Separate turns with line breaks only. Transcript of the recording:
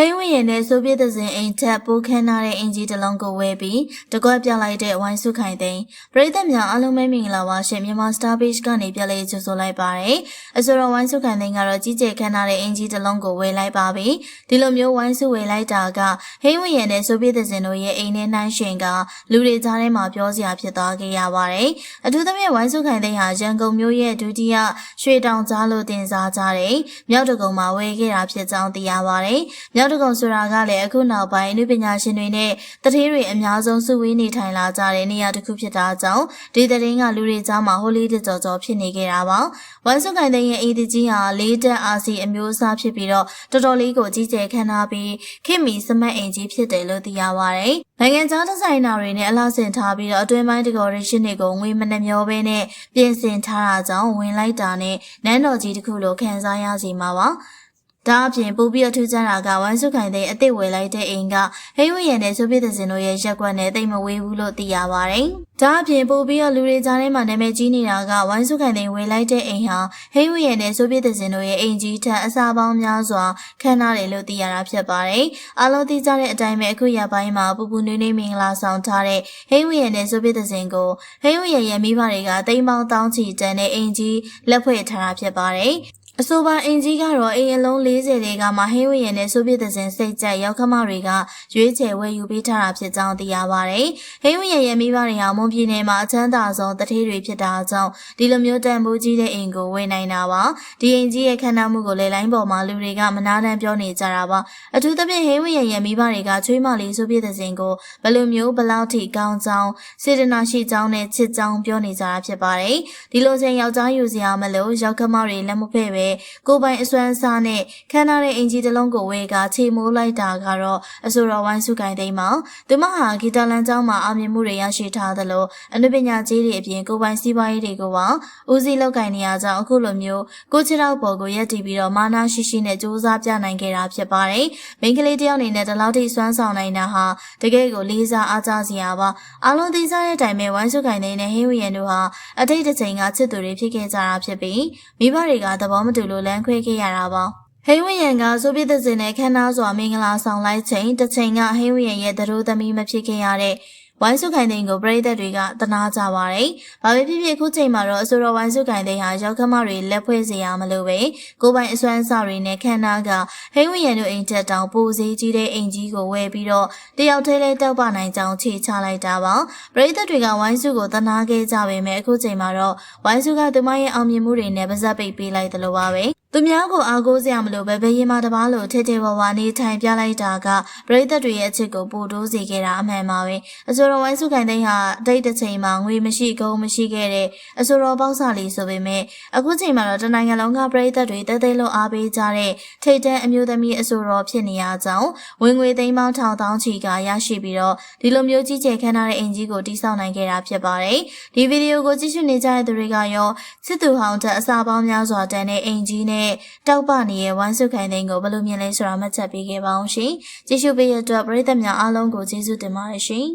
ဟိန်းဝင်းရင်နဲ့ဆိုဗီယက်သဇင်အိမ်ထက်ပိုးခန်းထားတဲ့အင်ဂျီတစ်လုံးကိုဝယ်ပြီးတကွက်ပြလိုက်တဲ့ဝိုင်းစုခိုင်သိန်းပရိသတ်များအားလုံးပဲမင်္ဂလာပါရှင်မြန်မာ Star Page ကနေပြလေးကြိုဆိုလိုက်ပါတယ်အဆိုတော်ဝိုင်းစုခိုင်သိန်းကတော့ကြီးကျယ်ခန်းထားတဲ့အင်ဂျီတစ်လုံးကိုဝယ်လိုက်ပါပြီဒီလိုမျိုးဝိုင်းစုဝယ်လိုက်တာကဟိန်းဝင်းရင်နဲ့ဆိုဗီယက်သဇင်တို့ရဲ့အိမ်နဲ့နှိုင်းရှင်ကလူတွေကြားထဲမှာပြောစရာဖြစ်သွားခဲ့ရပါတယ်အထူးသဖြင့်ဝိုင်းစုခိုင်သိန်းဟာရန်ကုန်မြို့ရဲ့ဒုတိယရွှေတောင်ကြားလို့တင်စားကြတဲ့မြောက်တကုံမှာဝယ်ခဲ့တာဖြစ်ကြောင်းသိရပါတယ်မြောက်တကုံဆိုတာကလည်းအခုနောက်ပိုင်းအနုပညာရှင်တွေနဲ့တထေးတွေအများဆုံးစုဝေးနေထိုင်လာကြတဲ့နေရာတစ်ခုဖြစ်တာကြောင့်ဒီတရင်ကလူတွေကြားမှာဟိုလီတကြော်ကြော်ဖြစ်နေခဲ့တာပါ။ဝမ်စုခိုင်တဲ့ရဲ့အေဒီကြီးဟာလေးတက်အာစီအမျိုးအစားဖြစ်ပြီးတော့တော်တော်လေးကိုကြီးကျယ်ခမ်းနားပြီးခင်မီစမတ်အင်ကြီးဖြစ်တယ်လို့သိရပါတယ်။နိုင်ငံခြားဒီဇိုင်နာတွေနဲ့အလားဆင်ထားပြီးတော့အတွင်းပိုင်းဒီကိုရေရှင်းတွေကိုငွေမနှမျောဘဲနဲ့ပြင်ဆင်ထားတာကြောင့်ဝင်လိုက်တာနဲ့နန်းတော်ကြီးတစ်ခုလိုခံစားရစီမှာပါ။ ဒါအပြင်ပို့ပြီးထူးခြားတာကဝမ်စုခိုင်တဲ့အစ်စ်ဝယ်လိုက်တဲ့အိမ်ကဟိဝရန်နဲ့ဆိုဗီယက်စင်တို့ရဲ့ရက်ကွက်နဲ့တိတ်မဝေးဘူးလို့သိရပါတယ်။ဒါအပြင်ပို့ပြီးလူတွေကြားထဲမှာနာမည်ကြီးနေတာကဝမ်စုခိုင်တဲ့ဝယ်လိုက်တဲ့အိမ်ဟာဟိဝရန်နဲ့ဆိုဗီယက်စင်တို့ရဲ့အိမ်ကြီးထက်အစားပေါင်းများစွာခံထားတယ်လို့သိရတာဖြစ်ပါတယ်။အားလုံးသိကြတဲ့အတိုင်းပဲအခုရပိုင်းမှာပူပူနွေးနွေးမင်္ဂလာဆောင်ထားတဲ့ဟိဝရန်နဲ့ဆိုဗီယက်စင်ကိုဟိဝရန်ရဲ့မိဘတွေကတိမ်ပေါင်းတောင်းချီတန်တဲ့အိမ်ကြီးလက်ဖွဲ့ထားတာဖြစ်ပါတယ်။ အဆိုပါအင်ကြီးကတော့အိမ်အလုံး40တွေကမှဟင်းဝရည်နဲ့ဆိုဗီယက်သဇင်စိတ်ကြက်ရောက်ခမတွေကရွေးချယ်ဝယ်ယူပေးထားတာဖြစ်ကြောင်းသိရပါတယ်။ဟင်းဝရည်ရဲ့မိဘတွေဟာမွန်ပြည်နယ်မှာအချမ်းသာဆုံးတထေးတွေဖြစ်တာကြောင့်ဒီလိုမျိုးတန်ဖိုးကြီးတဲ့အိမ်ကိုဝယ်နိုင်တာပါ။ဒီအိမ်ကြီးရဲ့ခန္ဓာမှုကိုလေလိုင်းပေါ်မှာလူတွေကမနာတမ်းပြောနေကြတာပါ။အထူးသဖြင့်ဟင်းဝရည်ရဲ့မိဘတွေကချွေးမလေးဆိုဗီယက်သဇင်ကိုဘယ်လိုမျိုးဘလောက်ထိကောင်းကြောင်းစေတနာရှိကြောင်းနဲ့ချစ်ကြောင်းပြောနေကြတာဖြစ်ပါတယ်။ဒီလိုချိန်ယောက်ျားယူစရာမလိုရောက်ခမတွေလက်မဖဲ့ပဲကိုပိုင်အစွမ်းစားနဲ့ခမ်းနားတဲ့အင်ဂျီတစ်လုံးကိုဝဲကချေမိုးလိုက်တာကတော့အဆိုတော်ဝိုင်းစုကင်သိမ်းမှာသူမဟာဂီတလန်ကျောင်းမှာအောင်မြင်မှုတွေရရှိထားသလိုအနုပညာကြီးတွေအပြင်ကိုပိုင်စီးပွားရေးတွေကိုပါဦးစီးလောက်ကင်နေရကြောင်းအခုလိုမျိုးကိုချစ်တော့ပေါ်ကိုရက်တည်ပြီးတော့မာနာရှိရှိနဲ့စူးစမ်းပြနိုင်ခဲ့တာဖြစ်ပါတယ်။မိန်းကလေးတယောက်အနေနဲ့ဒီလောက်ထိစွမ်းဆောင်နိုင်တာဟာတကယ်ကိုလေးစားအားကြစရာပါ။အားလုံးသိစားတဲ့အတိုင်းပဲဝိုင်းစုကင်သိမ်းနဲ့ဟင်းဝီယန်တို့ဟာအတိတ်တစ်ချိန်ကချစ်သူတွေဖြစ်ခဲ့ကြတာဖြစ်ပြီးမိဘတွေကသဘောမတူလို့လမ်းခွဲခဲ့ရတာပါဟိဝယန်ကဆိုဗီယက်စင်နဲ့ခန်းနာစွာမင်္ဂလာဆောင်လိုက်ချိန်တစ်ချိန်ကဟိဝယန်ရဲ့သတို့သမီးမဖြစ်ခဲ့ရတဲ့ ဝိုင်းစုခိုင်သိန်းကိုပြည်သက်တွေကတနာကြပါတယ်။ဘာပဲဖြစ်ဖြစ်ခုချိန်မှာတော့အဆိုတော်ဝိုင်းစုခိုင်သိန်းဟာရောက်ခမတွေလက်ဖွဲ့စရာမလိုပဲကိုပိုင်အစွမ်းစားတွေနဲ့ခန္ဓာကဟိဝရန်တို့အိမ်တက်တောင်ပူစည်းကြီးတဲ့အိမ်ကြီးကိုဝယ်ပြီးတော့တယောက်သေးလေးတောက်ပနိုင်ကြောင်းခြေချလိုက်တာပါ။ပြည်သက်တွေကဝိုင်းစုကိုတနာခဲ့ကြပေမဲ့အခုချိန်မှာတော့ဝိုင်းစုကသူမရဲ့အောင်မြင်မှုတွေနဲ့ပါဇက်ပိတ်ပေးလိုက်သလိုပါပဲ။ သူများကိုအားကိုးစရာမလိုပဲဘယ်ရင်မှတပားလို့ထဲထဲဝါဝါနေထိုင်ပြလိုက်တာကပရိသတ်တွေရဲ့အချစ်ကိုပို့တိုးစေခဲ့တာအမှန်ပါပဲအဆိုတော်ဝိုင်းစုခိုင်သိန်းဟာဒိတ်တစ်ချိန်မှာငွေမရှိကုန်းမရှိခဲ့တဲ့အဆိုတော်ပေါက်စာလေးဆိုပေမဲ့အခုချိန်မှာတော့တနိုင်ငံလုံးကပရိသတ်တွေတဲတဲလို့အားပေးကြတဲ့ထိတ်တန်းအမျိုးသမီးအဆိုတော်ဖြစ်နေရကြောင်းဝင်ငွေသိန်းပေါင်းထောင်တောင်းချီကရရှိပြီးတော့ဒီလိုမျိုးကြီးကျယ်ခမ်းနားတဲ့အင်ကြီးကိုတိစောက်နိုင်ခဲ့တာဖြစ်ပါတယ်ဒီဗီဒီယိုကိုကြည့်ရှုနေကြတဲ့သူတွေကရောစစ်သူဟောင်းတဲ့အစာပေါင်းများစွာတန်တဲ့အင်ကြီးနဲ့တောက်ပနေရဲ့ဝမ်းစုခိုင်သိန်းကိုဘယ်လိုမြင်လဲဆိုတာမှတ်ချက်ပေးခဲ့ပါအောင်ရှင်ကြည့်ရှုပေးရတဲ့အတွက်ပရိသတ်များအားလုံးကိုကျေးဇူးတင်ပါတယ်ရှင်